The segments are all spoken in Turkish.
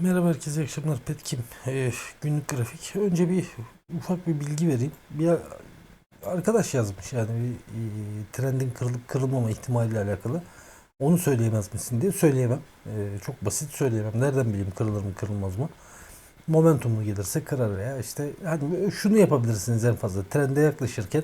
Merhaba herkese, akşamlar. Petkim, Ee, günlük grafik. Önce bir ufak bir bilgi vereyim. Bir arkadaş yazmış yani bir e, trendin kırılıp kırılmama ihtimaliyle alakalı. Onu söyleyemez misin diye söyleyemem. Ee, çok basit söyleyemem. Nereden bileyim kırılır mı kırılmaz mı? Momentumlu gelirse kırar veya işte hani şunu yapabilirsiniz en fazla. Trende yaklaşırken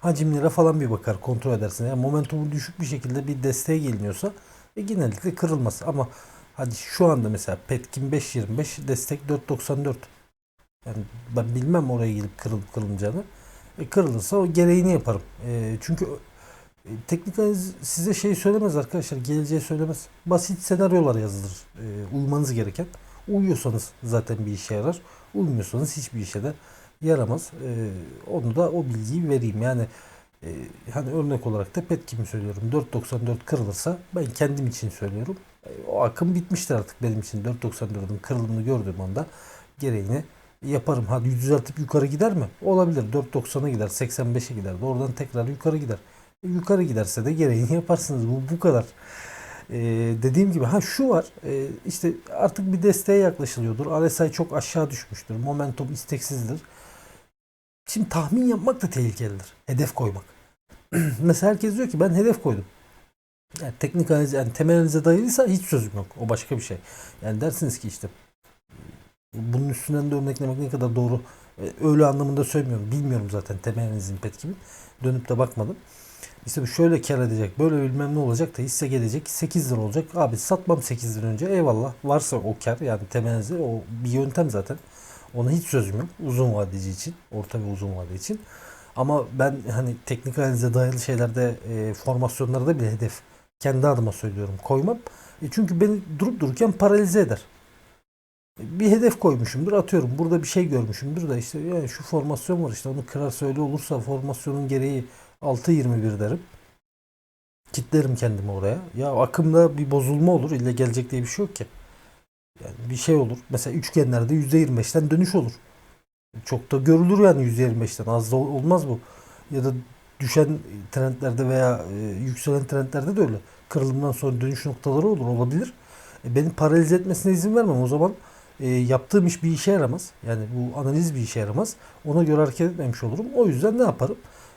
hacimlere falan bir bakar, kontrol edersin. Yani momentumu düşük bir şekilde bir desteğe geliniyorsa e, genellikle kırılmaz. Ama Hadi şu anda mesela Petkim 5.25 destek 4.94. Yani ben bilmem oraya gelip kırılıp kırılmayacağını. E, kırılırsa o gereğini yaparım. E, çünkü e, teknik analiz size şey söylemez arkadaşlar. Geleceği söylemez. Basit senaryolar yazılır. E, uymanız gereken. Uyuyorsanız zaten bir işe yarar. Uymuyorsanız hiçbir işe de yaramaz. E, onu da o bilgiyi vereyim. Yani e, hani örnek olarak da Petkim'i söylüyorum. 4.94 kırılırsa ben kendim için söylüyorum. O akım bitmiştir artık benim için. 4.94'ün kırılımını gördüğüm anda gereğini yaparım. Hadi düzeltip yukarı gider mi? Olabilir. 4.90'a gider, 85'e gider. Oradan tekrar yukarı gider. E, yukarı giderse de gereğini yaparsınız. Bu bu kadar. E, dediğim gibi ha şu var. E, işte artık bir desteğe yaklaşılıyordur. RSI çok aşağı düşmüştür. Momentum isteksizdir. Şimdi tahmin yapmak da tehlikelidir. Hedef koymak. Mesela herkes diyor ki ben hedef koydum. Yani teknik analiz, yani temel analize dayalıysa hiç sözüm yok. O başka bir şey. Yani dersiniz ki işte bunun üstünden de örneklemek ne kadar doğru e, öyle anlamında söylemiyorum. Bilmiyorum zaten temel analizin petkimi. Dönüp de bakmadım. İşte bu şöyle kar edecek, böyle bilmem ne olacak da hisse gelecek 8 lira olacak. Abi satmam 8 lira önce eyvallah. Varsa o kar yani temel analizi o bir yöntem zaten. Ona hiç sözüm yok. Uzun vadeci için, orta ve uzun vade için. Ama ben hani teknik analize dayalı şeylerde e, formasyonlarda bile hedef kendi adıma söylüyorum koymam. E çünkü beni durup dururken paralize eder. E, Bir hedef koymuşumdur atıyorum. Burada bir şey görmüşümdür da işte yani şu formasyon var işte onu kırarsa öyle olursa formasyonun gereği 6.21 derim. Kitlerim kendimi oraya. Ya akımda bir bozulma olur. İlle gelecek diye bir şey yok ki. Yani bir şey olur. Mesela üçgenlerde %25'ten dönüş olur. Çok da görülür yani %25'ten. Az da olmaz bu. Ya da düşen trendlerde veya e, yükselen trendlerde de öyle. Kırılımdan sonra dönüş noktaları olur. Olabilir. E, beni paralize etmesine izin vermem. O zaman e, yaptığım iş bir işe yaramaz. Yani bu analiz bir işe yaramaz. Ona göre hareket etmemiş olurum. O yüzden ne yaparım?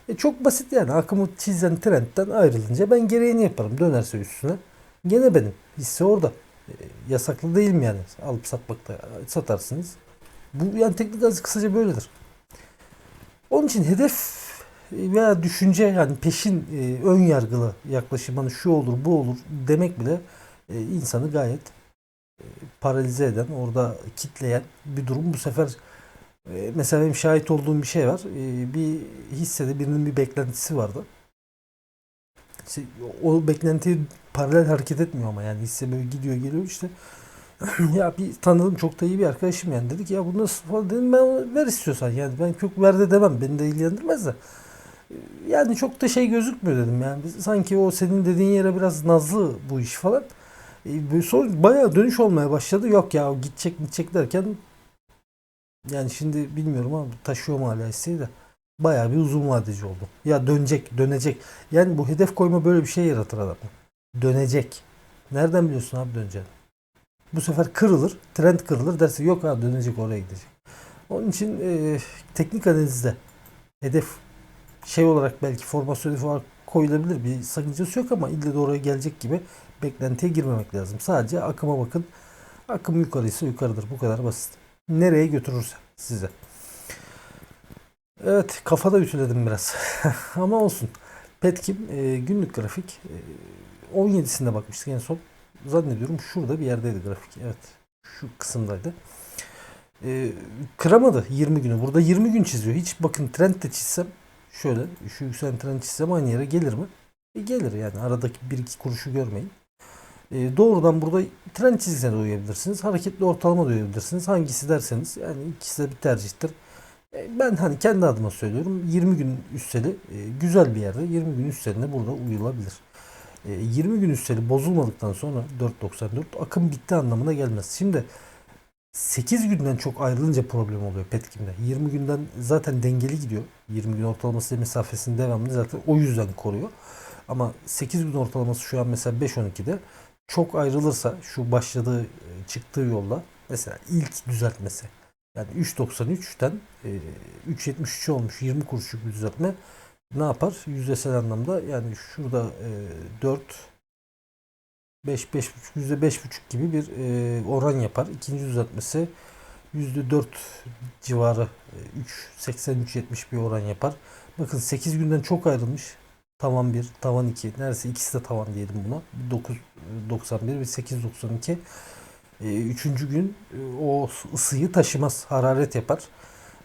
E, çok basit yani. Akımı çizen trendten ayrılınca ben gereğini yaparım. Dönerse üstüne. Gene benim. Hisse orada. E, yasaklı değil mi yani? Alıp satmakta satarsınız. Bu yani teknik analiz kısaca böyledir. Onun için hedef veya düşünce yani peşin e, ön yargılı yaklaşım hani şu olur bu olur demek bile e, insanı gayet e, paralize eden orada kitleyen bir durum. Bu sefer e, mesela benim şahit olduğum bir şey var. E, bir hissede birinin bir beklentisi vardı. İşte o beklentiye paralel hareket etmiyor ama yani hisse böyle gidiyor geliyor işte. Ya bir tanıdığım çok da iyi bir arkadaşım yani. Dedi ki ya bu nasıl? falan. Dedim ben ver istiyorsan. Yani ben çok ver de demem beni de ilgilendirmez de yani çok da şey gözükmüyor dedim yani. Sanki o senin dediğin yere biraz nazlı bu iş falan. E, sonra bayağı dönüş olmaya başladı. Yok ya gidecek gidecek derken yani şimdi bilmiyorum ama taşıyor mu hala hisseyi de. Bayağı bir uzun vadeci oldu. Ya dönecek dönecek. Yani bu hedef koyma böyle bir şey yaratır adam. Dönecek. Nereden biliyorsun abi döneceğini? Bu sefer kırılır trend kırılır. Derse yok abi dönecek oraya gidecek. Onun için e, teknik analizde hedef şey olarak belki formasyon olarak koyulabilir bir sakıncası yok ama ille de oraya gelecek gibi beklentiye girmemek lazım. Sadece akıma bakın. Akım yukarıysa yukarıdır. Bu kadar basit. Nereye götürürse size. Evet kafada ütüledim biraz. ama olsun. Petkim e, günlük grafik e, 17'sinde bakmıştık en son. Zannediyorum şurada bir yerdeydi grafik. Evet şu kısımdaydı. E, kıramadı 20 günü. Burada 20 gün çiziyor. Hiç bakın trend de çizsem şöyle şu yükselen trend çizsem aynı yere gelir mi? E gelir yani aradaki bir iki kuruşu görmeyin. E, doğrudan burada trend çizgisine de uyabilirsiniz. Hareketli ortalama da uyabilirsiniz. Hangisi derseniz yani ikisi de bir tercihtir. E, ben hani kendi adıma söylüyorum 20 gün üsteli e, güzel bir yerde 20 gün üsteline burada uyulabilir. E, 20 gün üsteli bozulmadıktan sonra 4.94 akım bitti anlamına gelmez. Şimdi 8 günden çok ayrılınca problem oluyor Petkim'de. 20 günden zaten dengeli gidiyor. 20 gün ortalaması mesafesini devamlı zaten o yüzden koruyor. Ama 8 gün ortalaması şu an mesela 5.12'de çok ayrılırsa şu başladığı e, çıktığı yolda Mesela ilk düzeltmesi. Yani 3.93'ten e, 3.73 olmuş 20 kuruşluk bir düzeltme ne yapar? Yüzdesel anlamda yani şurada e, 4 5 5.5 yüzde 5.5 gibi bir e, oran yapar. İkinci düzeltmesi yüzde 4 civarı e, 3.83-70 bir oran yapar. Bakın 8 günden çok ayrılmış. Tavan 1, tavan 2. Neredeyse ikisi de tavan diyelim buna. 9.91 ve 8.92. E, üçüncü gün e, o ısıyı taşımaz. Hararet yapar.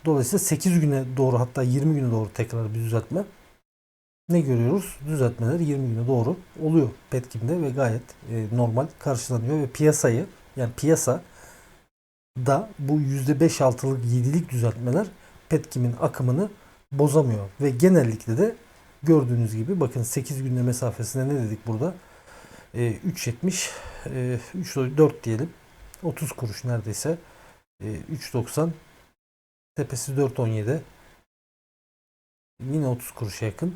Dolayısıyla 8 güne doğru hatta 20 güne doğru tekrar bir düzeltme. Ne görüyoruz? Düzeltmeler 20 güne doğru oluyor Petkim'de ve gayet e, normal karşılanıyor ve piyasayı yani piyasa da bu %5-6'lık 7'lik düzeltmeler Petkim'in akımını bozamıyor ve genellikle de gördüğünüz gibi bakın 8 günde mesafesine ne dedik burada? E, 3.70 e, 3.4 diyelim. 30 kuruş neredeyse. E, 3.90 tepesi 4.17 yine 30 kuruşa yakın.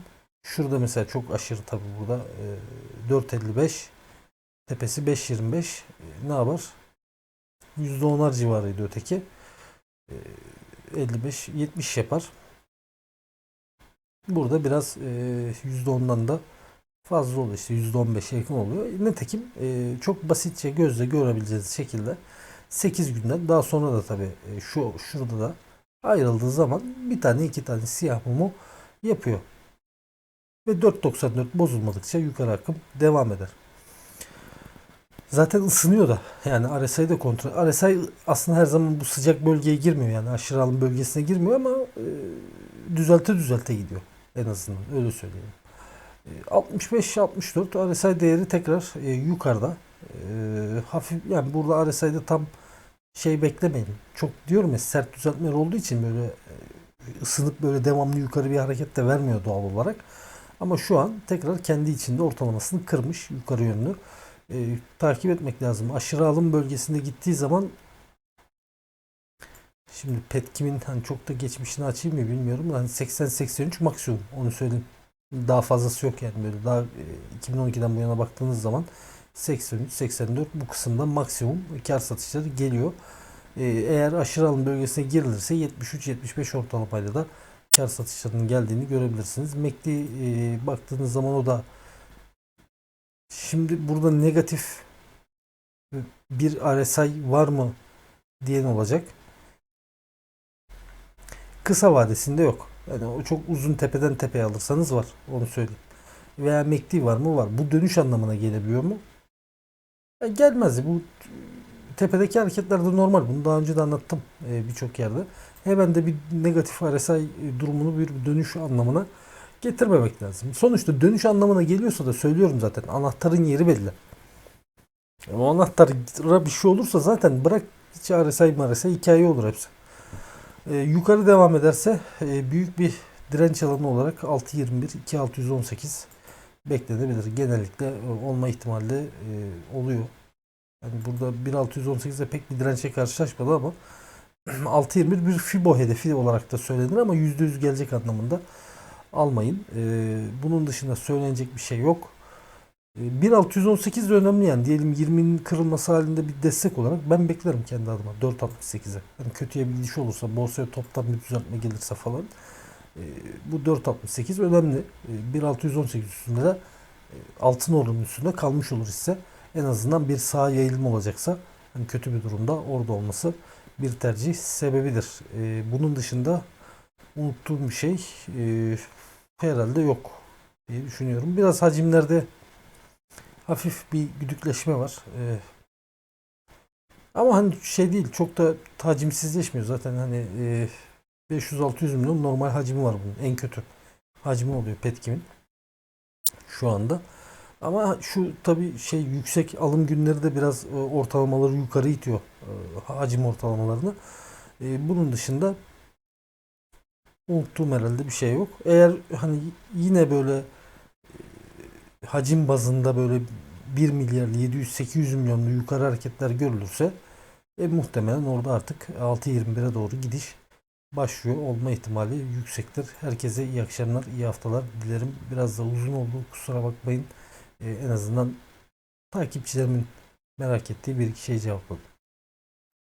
Şurada mesela çok aşırı tabi burada e, 4.55 tepesi 5.25 e, ne yapar? %10'ar civarıydı öteki. E, 55 70 yapar. Burada biraz e, %10'dan da fazla oluyor işte %15'e yakın oluyor. Nitekim e, çok basitçe gözle görebileceğiniz şekilde 8 günden daha sonra da tabi e, şu şurada da ayrıldığı zaman bir tane iki tane siyah mumu yapıyor. Ve 4.94 bozulmadıkça yukarı akım devam eder. Zaten ısınıyor da. Yani RSI'yi de kontrol. RSI aslında her zaman bu sıcak bölgeye girmiyor. Yani aşırı alım bölgesine girmiyor ama e, düzelte düzelte gidiyor. En azından öyle söyleyeyim. 65-64 RSI değeri tekrar e, yukarıda. E, hafif yani burada RSI'de tam şey beklemeyin. Çok diyorum ya sert düzeltmeler olduğu için böyle e, ısınıp böyle devamlı yukarı bir hareket de vermiyor doğal olarak. Ama şu an tekrar kendi içinde ortalamasını kırmış yukarı yönlü. E, takip etmek lazım. Aşırı alım bölgesinde gittiği zaman şimdi Petkim'in hani çok da geçmişini açayım mı bilmiyorum. Hani 80-83 maksimum onu söyleyeyim. Daha fazlası yok yani böyle daha e, 2012'den bu yana baktığınız zaman 83-84 bu kısımda maksimum kar satışları geliyor. E, eğer aşırı alım bölgesine girilirse 73-75 ortalamayla da kar satışlarının geldiğini görebilirsiniz. MACD e, baktığınız zaman o da şimdi burada negatif bir RSI var mı diyen olacak. Kısa vadesinde yok. Yani o çok uzun tepeden tepeye alırsanız var. Onu söyleyeyim. Veya MACD var mı? Var. Bu dönüş anlamına gelebiliyor mu? E, gelmez. Bu tepedeki hareketler de normal. Bunu daha önce de anlattım e, birçok yerde. Hemen de bir negatif RSI durumunu bir dönüş anlamına getirmemek lazım. Sonuçta dönüş anlamına geliyorsa da söylüyorum zaten anahtarın yeri belli. Ama anahtara bir şey olursa zaten bırak hiç RSI RSI hikaye olur hepsi. Ee, yukarı devam ederse e, büyük bir direnç alanı olarak 6.21 2618 beklenebilir. Genellikle e, olma ihtimali de e, oluyor. Yani burada 1618'de pek bir dirençe karşılaşmadı ama 6.21 bir FIBO hedefi olarak da söylenir ama %100 gelecek anlamında almayın. Ee, bunun dışında söylenecek bir şey yok. 1.618 de önemli yani diyelim 20'nin kırılması halinde bir destek olarak ben beklerim kendi adıma 4.68'e. Yani kötüye bir gidiş olursa borsaya toptan bir düzeltme gelirse falan e, bu 4.68 önemli. E, 1.618 üstünde de e, altın oranın üstünde kalmış olur ise en azından bir sağ yayılma olacaksa hani kötü bir durumda orada olması bir tercih sebebidir. E, bunun dışında unuttuğum bir şey e, herhalde yok diye düşünüyorum. Biraz hacimlerde hafif bir güdükleşme var. Ee, ama hani şey değil çok da hacimsizleşmiyor zaten hani e, 500-600 milyon normal hacmi var bunun en kötü hacmi oluyor Petkim'in şu anda. Ama şu tabi şey yüksek alım günleri de biraz e, ortalamaları yukarı itiyor e, hacim ortalamalarını. E, bunun dışında unuttuğum herhalde bir şey yok. Eğer hani yine böyle hacim bazında böyle 1 milyar 700-800 milyonlu yukarı hareketler görülürse e, muhtemelen orada artık 6.21'e doğru gidiş başlıyor olma ihtimali yüksektir. Herkese iyi akşamlar, iyi haftalar dilerim. Biraz da uzun oldu kusura bakmayın. E, en azından takipçilerimin merak ettiği bir iki şey cevapladım.